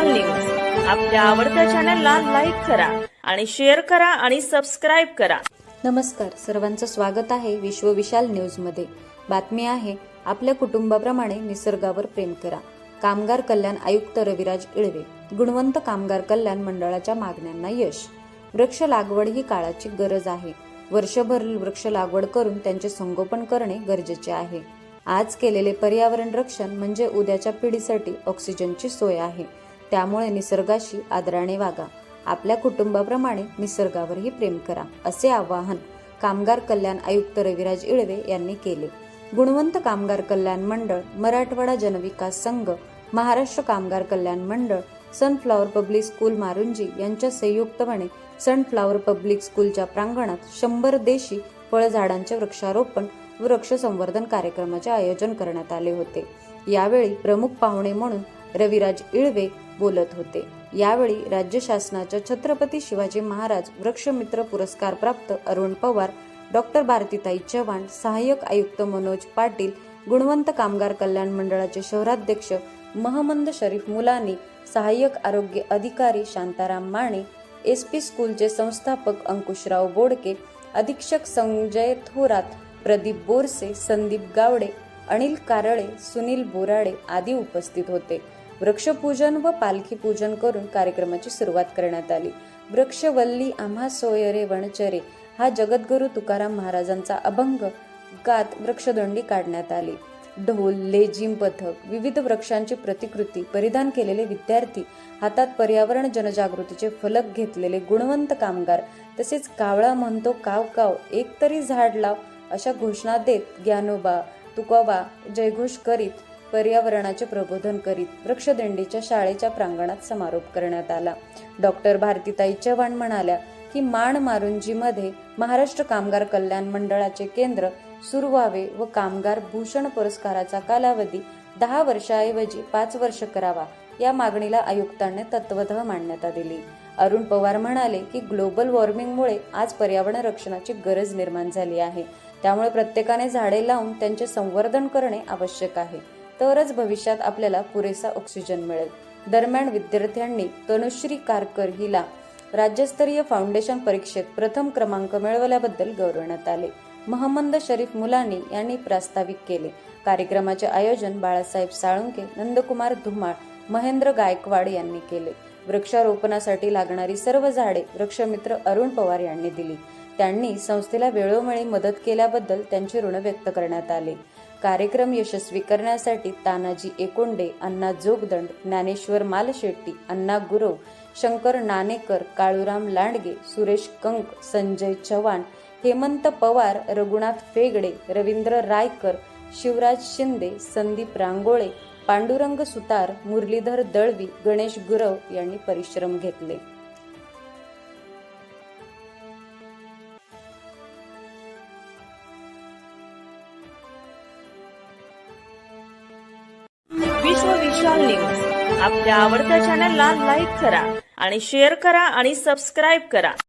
विशाल news आपल्या आवडत्या चॅनलला लाईक करा आणि शेअर करा आणि सबस्क्राईब करा. नमस्कार. सर्वांचं स्वागत आहे विश्व विशाल न्यूजमध्ये बातमी आहे आपल्या कुटुंबाप्रमाणे निसर्गावर प्रेम करा. कामगार कल्याण आयुक्त रविराज इळवे. गुणवंत कामगार कल्याण मंडळाच्या मागण्यांना यश. वृक्ष लागवड ही काळाची गरज आहे. वर्षभर वृक्ष लागवड करून त्यांचे संगोपन करणे गरजेचे आहे. आज केलेले पर्यावरण रक्षण म्हणजे उद्याच्या पिढीसाठी ऑक्सिजनची सोय आहे. त्यामुळे निसर्गाशी आदराने वागा. आपल्या कुटुंबाप्रमाणे निसर्गावरही प्रेम करा असे आवाहन कामगार कल्याण आयुक्त रविराज इळवे यांनी केले. गुणवंत कामगार कल्याण मंडळ मराठवाडा जनविकास संघ महाराष्ट्र कामगार कल्याण मंडळ सनफ्लॉवर पब्लिक स्कूल मारुंजी यांच्या संयुक्तपणे सनफ्लॉवर पब्लिक स्कूलच्या प्रांगणात शंभर देशी फळझाडांचे वृक्षारोपण व वृक्ष संवर्धन कार्यक्रमाचे आयोजन करण्यात आले होते. यावेळी प्रमुख पाहुणे म्हणून रविराज इळवे बोलत होते. यावेळी राज्य शासनाच्या छत्रपती शिवाजी महाराज वृक्षमित्र पुरस्कार प्राप्त अरुण पवार डॉक्टर भारतीताई चव्हाण सहाय्यक आयुक्त मनोज पाटील गुणवंत कामगार कल्याण मंडळाचे शहराध्यक्ष महमंद शरीफ मुलानी सहाय्यक आरोग्य अधिकारी शांताराम माने एस पी स्कूलचे संस्थापक अंकुशराव बोडके अधीक्षक संजय थोरात प्रदीप बोरसे संदीप गावडे अनिल कारळे सुनील बोराडे आदी उपस्थित होते. वृक्षपूजन व पालखी पूजन करून कार्यक्रमाची सुरुवात करण्यात आली. वृक्षवल्ली आम्हा सोयरे वणचरे हा जगद्गुरु तुकाराम महाराजांचा अभंग गात वृक्षदंडी काढण्यात आली. ढोल लेझिम पथक विविध वृक्षांची प्रतिकृती परिधान केलेले विद्यार्थी हातात पर्यावरण जनजागृतीचे फलक घेतलेले गुणवंत कामगार तसेच कावळा म्हणतो काव काव एक तरी झाड लाव अशा घोषणा देत ज्ञानोबा तुकोबा जयघोष करीत पर्यावरणाचे प्रबोधन करीत वृक्षदिंडीच्या शाळेच्या प्रांगणात समारोप करण्यात आला. डॉक्टर भारतीताई चव्हाण म्हणाल्या की माण मारुंजीमध्ये महाराष्ट्र कामगार कल्याण मंडळाचे केंद्र सुरू व्हावे व कामगार भूषण पुरस्काराचा कालावधी दहा वर्षाऐवजी पाच वर्ष करावा या मागणीला आयुक्तांनी तत्वतः मान्यता दिली. अरुण पवार म्हणाले की ग्लोबल वॉर्मिंगमुळे आज पर्यावरण रक्षणाची गरज निर्माण झाली आहे. त्यामुळे प्रत्येकाने झाडे लावून त्यांचे संवर्धन करणे आवश्यक आहे. तरच भविष्यात आपल्याला पुरेसा ऑक्सिजन मिळेल. दरम्यान विद्यार्थ्यांनी तनुश्री कारकर हिला राज्यस्तरीय फाउंडेशन परीक्षेत प्रथम क्रमांक मिळवल्याबद्दल गौरवण्यात आले. महम्मद शरीफ मुलानी यांनी प्रास्ताविक केले. कार्यक्रमाचे आयोजन बाळासाहेब साळुंके नंदकुमार धुमाळ महेंद्र गायकवाड यांनी केले. वृक्षारोपणासाठी लागणारी सर्व झाडे वृक्षमित्र अरुण पवार यांनी दिली. त्यांनी संस्थेला वेळोवेळी मदत केल्याबद्दल त्यांचे ऋण व्यक्त करण्यात आले. कार्यक्रम यशस्वी करण्यासाठी तानाजी एकोंडे अण्णा जोगदंड ज्ञानेश्वर मालशेट्टी अण्णा गुरव शंकर नाणेकर काळूराम लांडगे सुरेश कंक संजय चव्हाण हेमंत पवार रघुनाथ फेगडे रवींद्र रायकर शिवराज शिंदे संदीप रांगोळे पांडुरंग सुतार मुरलीधर दळवी गणेश गुरव यांनी परिश्रम घेतले. विशाल न्यूज आपल्या आवडत्या चॅनलला लाईक करा आणि शेअर करा आणि सबस्क्राईब करा.